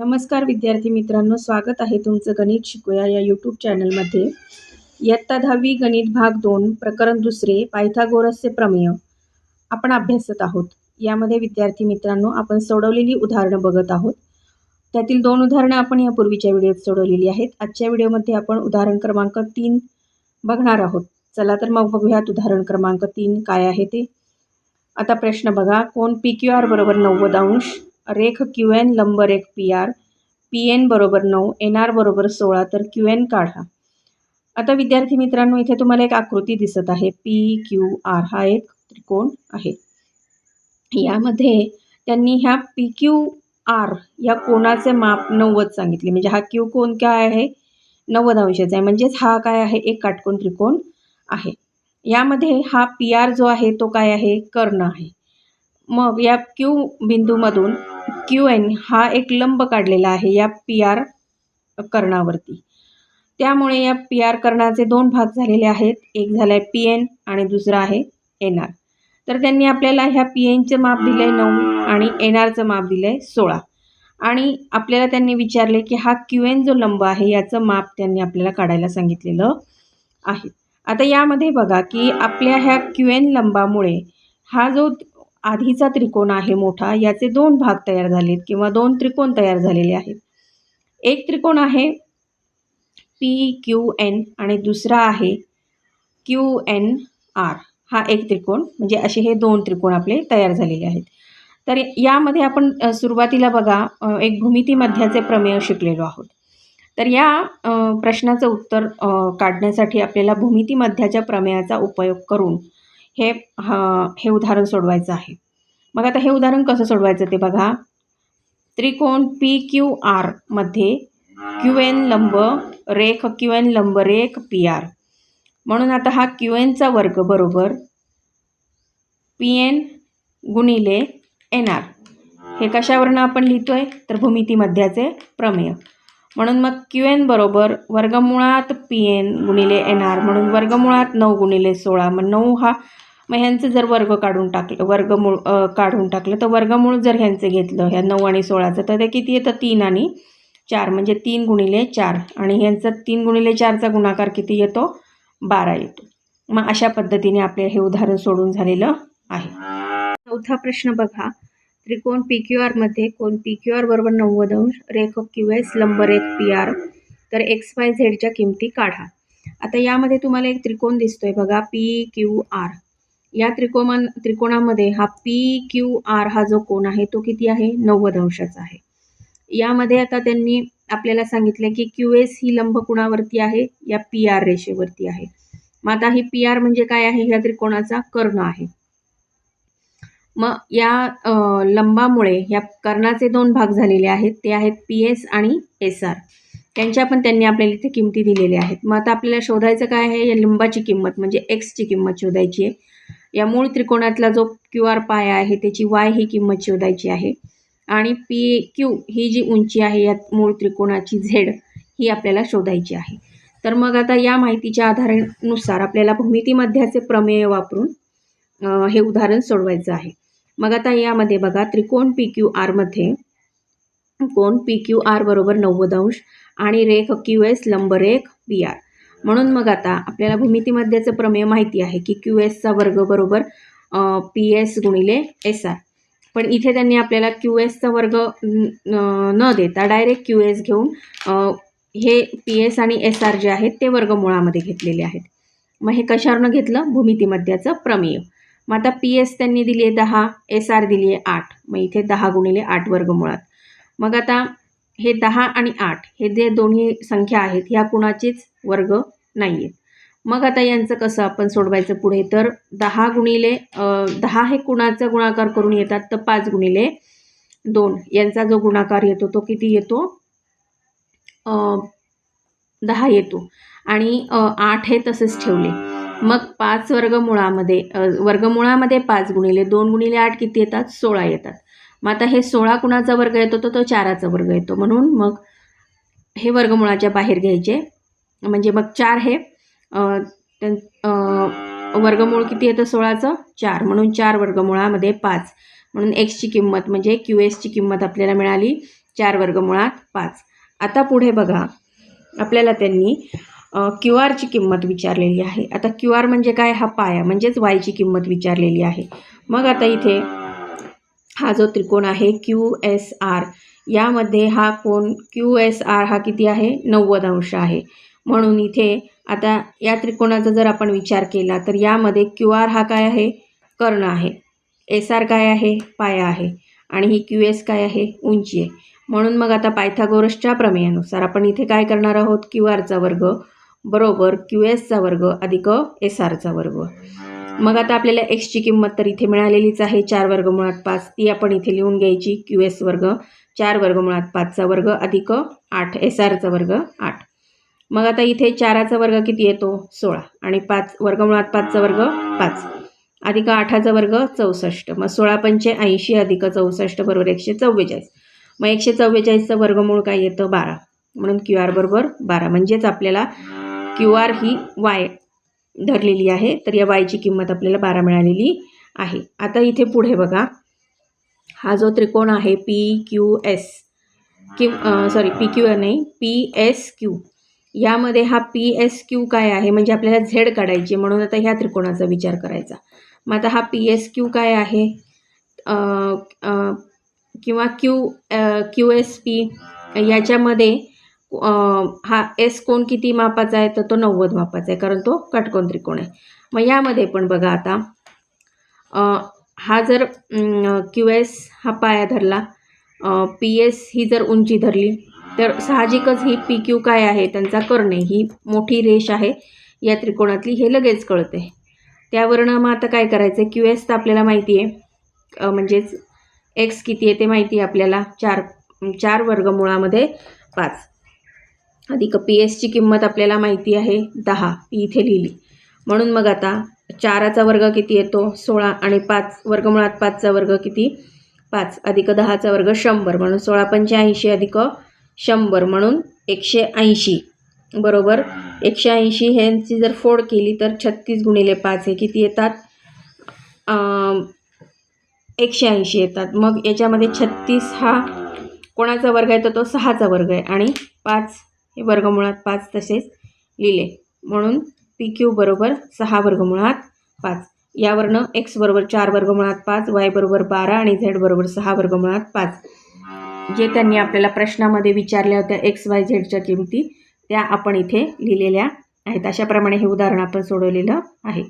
नमस्कार विद्यार्थी मित्रांनो स्वागत आहे तुमचं गणित शिकूया या यूट्यूब चॅनलमध्ये इयत्ता दहावी गणित भाग दोन प्रकरण दुसरे पायथागोरसचे प्रमेय. आपण अभ्यासत आहोत. यामध्ये विद्यार्थी मित्रांनो आपण सोडवलेली उदाहरणं बघत आहोत. त्यातील दोन उदाहरणं आपण यापूर्वीच्या व्हिडिओत सोडवलेली आहेत. आजच्या व्हिडिओमध्ये आपण उदाहरण क्रमांक तीन बघणार आहोत. चला तर मग बघूयात उदाहरण क्रमांक तीन काय आहे ते. आता प्रश्न बघा. कोण पी क्यू आर बरोबर नव्वद अंश? रेख क्यू एन लंब रेख पी आर पी एन बरोबर नऊ एन आर बरोबर सोळा तर क्यू एन काढा. आता विद्यार्थी मित्रांनो इथे तुम्हाला एक आकृती दिसत आहे. पी क्यू आर हा एक त्रिकोण आहे. यामध्ये त्यांनी ह्या पी क्यू आर या कोणाचे माप नव्वद सांगितले. म्हणजे हा क्यू कोण काय आहे? नव्वद अंशाचा आहे. म्हणजेच हा काय आहे? एक काटकोन त्रिकोण आहे. यामध्ये हा पी आर जो आहे तो काय आहे? कर्ण आहे. मग या क्यू बिंदूमधून क्यू एन हा एक लंब काढलेला आहे या पी आर कर्णावरती. त्यामुळे या पी आर कर्णाचे दोन भाग झालेले आहेत. एक झाला आहे पी एन आणि दुसरा आहे एन आर. तर त्यांनी आपल्याला ह्या पी एनचं माप दिलं आहे नऊ आणि एन आरचं माप दिलं आहे सोळा. आणि आपल्याला त्यांनी विचारले की हा क्यू एन जो लंब आहे याचं माप त्यांनी आपल्याला काढायला सांगितलेलं आहे. आता यामध्ये बघा की आपल्या ह्या क्यू एन लंबामुळे हा जो आधीचा त्रिकोण आहे मोठा याचे दोन भाग तयार झालेत किंवा दोन त्रिकोण तयार झालेले आहेत. एक त्रिकोण आहे पी क्यू एन आणि दुसरा आहे क्यू एन आर हा एक त्रिकोण म्हणजे असे हे दोन त्रिकोण आपले तयार झालेले आहेत. तर यामध्ये आपण सुरुवातीला बघा एक भूमिती मध्याचे प्रमेय शिकलेलो आहोत. तर या प्रश्नाचं उत्तर काढण्यासाठी आपल्याला भूमिती मध्याच्या प्रमेयाचा उपयोग करून हे हे उदाहरण सोडवायचं आहे. मग आता हे उदाहरण कसं सोडवायचं ते बघा. त्रिकोण पी क्यू आरमध्ये क्यू एन लंब रेख क्यू एन लंब रेख पी आर. म्हणून आता हा क्यू एनचा वर्ग बरोबर पी एन गुणिले एन आर. हे कशावरनं आपण लिहितो आहे तर भूमिती मध्याचे प्रमेय. म्हणून मग क्यू एन बरोबर वर्गमुळात पी एन गुणिले एन आर म्हणून वर्गमुळात नऊ गुणिले सोळा. मग नऊ हा मग ह्यांचं जर वर्ग काढून टाकलं वर्गमूळ काढून टाकलं तर वर्गमूळ जर ह्यांचं घेतलं ह्या नऊ आणि सोळाचं तर ते किती येतं? तीन आणि चार. म्हणजे तीन गुणिले चार. आणि ह्यांचा तीन गुणिले चारचा गुणाकार किती येतो? बारा येतो. मग अशा पद्धतीने आपले हे उदाहरण सोडून झालेलं आहे. चौथा प्रश्न बघा. त्रिकोण पी क्यू आरमध्ये कोण पी क्यू आर बरोबर नव्वद अंश रेख क्यू एस लंब रेख पी आर तर एक्स वाय झेडच्या किमती काढा. आता यामध्ये तुम्हाला एक त्रिकोण दिसतोय बघा पी क्यू आर या त्रिकोमान त्रिकोणामध्ये हा पी क्यू आर हा जो कोण आहे तो किती आहे? नव्वद अंशाचा आहे. यामध्ये आता त्यांनी आपल्याला सांगितलं की क्यू एस ही लंब कुणावरती आहे? या पी आर रेषेवरती आहे. मग आता ही पी आर म्हणजे काय आहे? ह्या त्रिकोणाचा कर्ण आहे. मग या लंबामुळे या कर्णाचे दोन भाग झालेले आहेत. ते आहेत पी एस आणि एस आर त्यांच्या पण त्यांनी आपल्याला इथे किमती दिलेल्या आहेत. मग आता आपल्याला शोधायचं काय आहे? या लिंबाची किंमत म्हणजे एक्सची किंमत शोधायची आहे. या मूळ त्रिकोणातला जो क्यू आर पाय आहे त्याची वाय ही किंमत शोधायची आहे. आणि पी क्यू ही जी उंची आहे या मूळ त्रिकोणाची झेड ही आपल्याला शोधायची आहे. तर मग आता या माहितीच्या आधारानुसार आपल्याला भूमिती मध्याचे प्रमेय वापरून हे उदाहरण सोडवायचं आहे. मग आता यामध्ये बघा त्रिकोण पी क्यू आरमध्ये कोण पी क्यू आर बरोबर नव्वद अंश आणि रेख क्यू एस लंबरेख पी आर म्हणून मग आता आपल्याला भूमितीमध्येचं प्रमेय माहिती आहे की क्यू एसचा वर्ग बरोबर पी एस गुणिले एस आर पण इथे त्यांनी आपल्याला क्यू एसचा वर्ग न देता डायरेक्ट क्यू एस घेऊन हे पी एस आणि एस आर जे आहेत ते वर्गमुळामध्ये घेतलेले आहेत. मग हे कशावरनं घेतलं? भूमितीमध्याचं प्रमेय. मग आता पी एस त्यांनी दिली आहे दहा एस आर दिली आहे आठ. मग इथे दहा गुणिले आठ वर्गमुळात. मग आता हे दहा आणि आठ हे जे दोन्ही संख्या आहेत ह्या कुणाचीच वर्ग नाही आहेत मग आता यांचं कसं आपण सोडवायचं पुढे? तर दहा गुणिले दहा हे कुणाचा गुणाकार करून येतात तर पाच गुणिले दोन. यांचा जो गुणाकार येतो तो किती येतो? दहा येतो. आणि आठ हे तसेच ठेवले. मग पाच वर्गमुळामध्ये वर्गमुळामध्ये पाच गुणिले दोन गुणिले आठ किती येतात? सोळा येतात. मग आता हे सोळा कुणाचा वर्ग येतो? तर तो चाराचा वर्ग येतो. म्हणून मग हे वर्गमुळाच्या बाहेर घ्यायचे. म्हणजे मग चार हे वर्गमूळ किती येतं? सोळाचं? चार. म्हणून चार वर्गमुळामध्ये पाच. म्हणून एक्सची किंमत म्हणजे क्यू एसची किंमत आपल्याला मिळाली चार वर्गमुळात पाच. आता पुढे बघा. आपल्याला त्यांनी क्यू आरची किंमत विचारलेली आहे. आता क्यू आर म्हणजे काय? हा पाया म्हणजेच वायची किंमत विचारलेली आहे. मग आता इथे हा जो त्रिकोण आहे क्यू एस आर यामध्ये हा कोण? क्यू एस आर हा किती आहे? नव्वद अंश आहे. म्हणून इथे आता या त्रिकोणाचा जर आपण विचार केला तर यामध्ये क्यू आर हा काय आहे? कर्ण आहे. एस आर काय आहे? पाया आहे. आणि ही क्यू एस काय आहे? उंची आहे. म्हणून मग आता पायथागोरसच्या प्रमेयानुसार आपण इथे काय करणार आहोत? क्यू आरचा वर्ग बरोबर क्यू एसचा वर्ग अधिक एस आरचा वर्ग. मग आता आपल्याला एक्सची किंमत तर इथे मिळालेलीच आहे. चार वर्गमुळात पाच. ती आपण इथे लिहून घ्यायची. क्यू एस वर्ग चार वर्गमुळात पाचचा वर्ग अधिक आठ. एस आरचा वर्ग आठ. मग आता इथे चाराचा वर्ग किती येतो? सोळा. आणि पाच वर्गमुळात पाचचा वर्ग पाच. अधिक आठाचा वर्ग चौसष्ट. मग सोळा पंचे ऐंशी अधिक चौसष्ट बरोबर एकशे चव्वेचाळीस. मग एकशे चव्वेचाळीसचं वर्गमूळ काय येतं? बारा. म्हणून क्यू आर बरोबर बारा. म्हणजेच आपल्याला क्यू आर ही वाय धरलेली आहे. तर या वायची किंमत आपल्याला बारा मिळालेली आहे. आता इथे पुढे बघा. हा जो त्रिकोण आहे पी क्यू एस कि सॉरी पी क्यू नाही पी एस क्यू. यामध्ये हा पी एस क्यू काय आहे? म्हणजे आपल्याला झेड काढायची म्हणून आता ह्या त्रिकोणाचा विचार करायचा. मग आता हा पी एस क्यू काय आहे? किंवा क्यू क्यू एस पी याच्यामध्ये हा एस कोण किती मापाचा आहे? तर तो नव्वद मापाचा आहे कारण तो काटकोन त्रिकोण आहे. मग यामध्ये पण बघा आता. हा जर क्यू एस हा पाया धरला पी एस ही जर उंची धरली तर साहजिकच ही पी क्यू काय आहे? त्यांचा कर्ण ही मोठी रेष आहे या त्रिकोणातली हे लगेच कळते. त्यावरनं मग आता काय करायचं आहे क्यू एस तर आपल्याला माहिती आहे. म्हणजेच एक्स किती आहे ते माहिती आहे आपल्याला. चार चार वर्गमुळामध्ये पाच. अधिक पी एसची किंमत आपल्याला माहिती आहे दहा. इथे लिहिली. म्हणून मग आता चाराचा वर्ग किती येतो? सोळा आणि पाच. वर्गमुळात पाचचा वर्ग किती? पाच. अधिक दहाचा वर्ग शंभर. म्हणून सोळा पंच्याऐंशी अधिक शंभर म्हणून एकशे ऐंशी. बरोबर? एकशे ऐंशी ह्यांची जर फोड केली तर छत्तीस गुणिले पाच हे किती येतात? एकशे ऐंशी येतात. मग याच्यामध्ये छत्तीस हा कोणाचा वर्ग आहे? तर तो सहाचा वर्ग आहे. आणि पाच हे वर्गमुळात पाच तसेच लिहिले. म्हणून पी क्यू बरोबर सहा वर्गमुळात पाच. यावरनं एक्स बरोबर चार वर्गमुळात पाच वाय बरोबर बारा आणि झेड बरोबर सहा वर्गमुळात पाच. जे त्यांनी आपल्याला प्रश्नामध्ये विचारल्या होत्या एक्स वाय झेडच्या किमती त्या आपण इथे लिहिलेल्या आहेत. अशाप्रमाणे हे उदाहरण आपण सोडवलेलं आहे.